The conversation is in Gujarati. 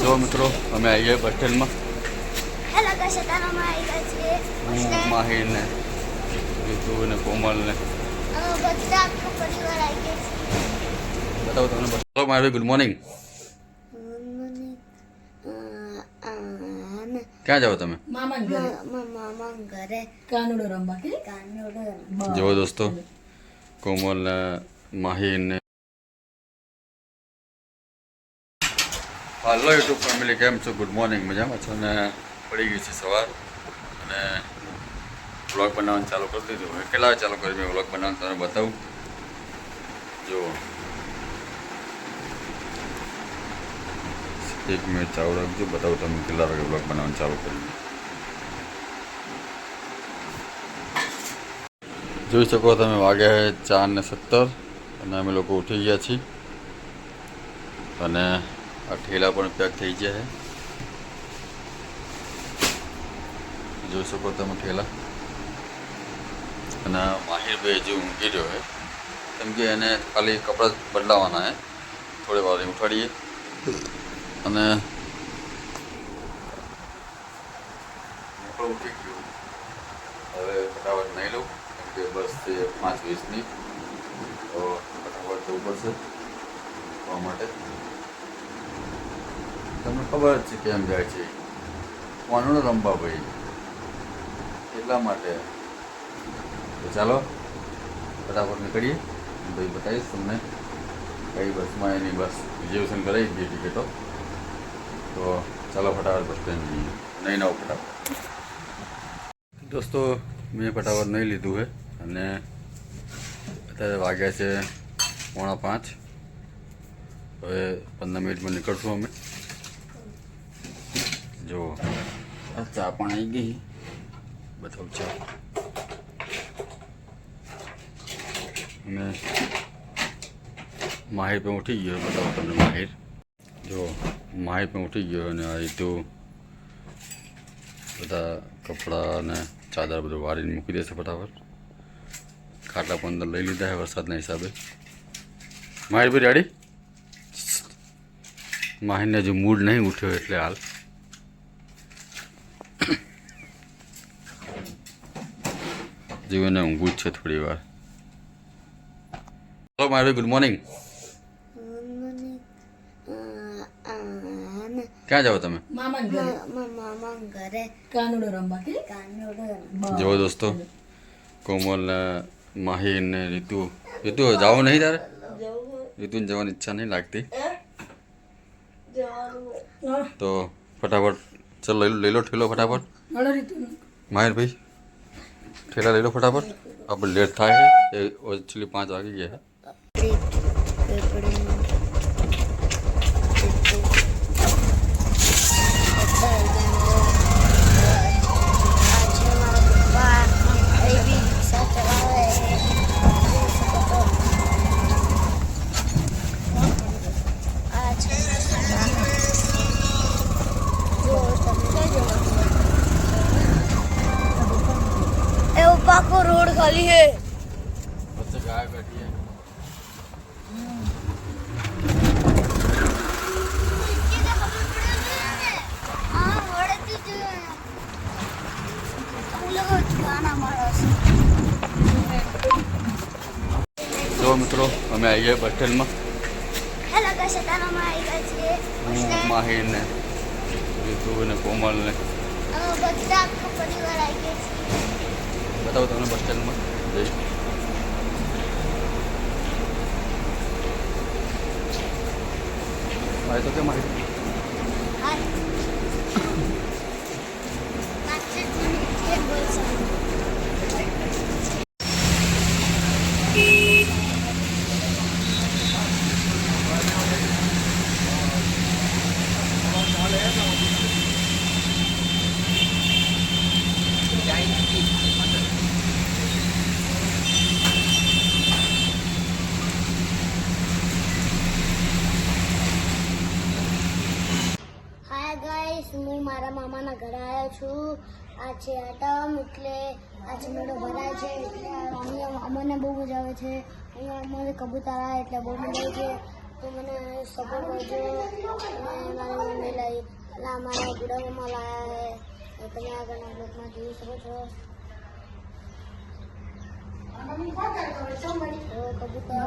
જો મિત્રો અમે આવી ગયા બસ સ્ટેન્ડમાં હેલો કશે તારામાં આવી ગયા હું માહિર ને રીતુ ને કોમલ ને બધા આખો પરિવાર આવી ગયા છીએ. બતાવો તમને બસ. હેલો માહિર ગુડ મોર્નિંગ ક્યાં જાઓ તમે? જુઓ દોસ્તો કોમલ ને માહિર ને હાલો યુટ્યુબ ફેમિલી, કેમ છો? ગુડ મોર્નિંગ મજામાં છો? ને પડી ગઈ છે સવાર. અને વ્લોગ બનાવવાનું ચાલુ કરી દીધું. હવે કેટલા ચાલુ કરી મેં વ્લોગ બનાવવાનું તમને બતાવું. જુઓ. એક મિનિટ ચાલુ રાખજો, બતાવું તમે કેટલા વાગે વ્લોગ બનાવવાનું ચાલુ કરી જોઈ શકો તમે વાગે ચાર ને સત્તર. અને અમે લોકો ઉઠી ગયા છીએ. અને આ ઠેલા પણ પેક થઈ ગયા છે. જોઈ શકો તમે ઠેલા. અને માહિરભાઈ હજુ ઊંઘી રહ્યો છે, કેમ કે એને ખાલી કપડાં બદલાવાના છે. થોડી વાર ઉઠાડીએ. અને પણ ઉઠી ગયો. હવે ફટાફટ નહીં લઉં, કેમ કે બસ છે પાંચ વીસની. તો જવું પડશે. માટે. તમને ખબર જ છે કેમ જાય છે. કોનું રમવા ભાઈ એટલા માટે. ચાલો, ફટાફટ નીકળીએ. ભાઈ બતાવીશ તમને. કઈ બસમાં એની બસ રિઝર્વેશન કરાવી દીધી ટિકિટો તો. ચાલો ફટાફટ બસ સ્ટેન્ડ જઈએ. નહીં નવ ફટાફટ. દોસ્તો, મેં ફટાફટ નહીં લીધું છે અને અત્યારે વાગ્યા છે પોણા પાંચ. હવે પંદર મિનિટમાં નીકળશું અમે. જો ચા પણ આવી ગઈ. બતાવું ચા. અને માહિર પણ ઉઠી ગયો. બતાવો તમને માહિર. જો માહિર પણ ઉઠી ગયો અને આ તો બધા કપડાં અને ચાદર બધું વાળીને મૂકી દેશે ફટાફટ. ખાટલા પણ અંદર લઈ લીધા છે વરસાદના હિસાબે. માહિર ભાઈ રેડી માહિરને હજુ મૂડ નહીં ઉઠ્યો એટલે હાલ. જીવને ઊંઘું જ છે થોડી વાર. હેલો માહિર ગુડ મોર્નિંગ ક્યાં જાઓ તમે? મામાને ઘરે. મામા ઘરે. કાનુડો રમવા કે? કાનોડો જુઓ દોસ્તો કોમલ માહિર ને રીતુ. રીતુ જાઓ નહીં તારે? રીતુને જવાની ઈચ્છા નહીં લાગતી હા, તો ફટાફટ ચલો લઈ લો લઈ લો ઠેલો ફટાફટ હળો રીતુ માહિર ભાઈ ઠેલા લઈ લો ફટાફટ આપણે લેટ થાય છે પાકો રોડ ખાલી હે. વચ્ચે ગાય બેઠી है જો મિત્રો અમે આવી ગયા બસ સ્ટેન્ડમાં હું માહિર ને રીતુ ને કોમલ ને બધા આખો પરિવાર આવી ગયા બતાવો તમને બસ સ્ટેન્ડમાં જઈશ. મારે તો કેમ માહિર ગાઈસ, હું મારા મામાના ઘરે આવ્યો છું. આ છે આટમ એટલે આ મેળો ભરાય છે. એટલે અમને બહુ મજા આવે છે. અહીંયા અમારે કબૂતર એટલે બહુ મજા આવે છે. તો મને સપોર્ટ કરજો. અને મારી મમ્મી લઈ એટલે અમારા ગુડામાં લાયા છે તમે આગળના બ્લોકમાં જોઈ શકો છો. કબૂતર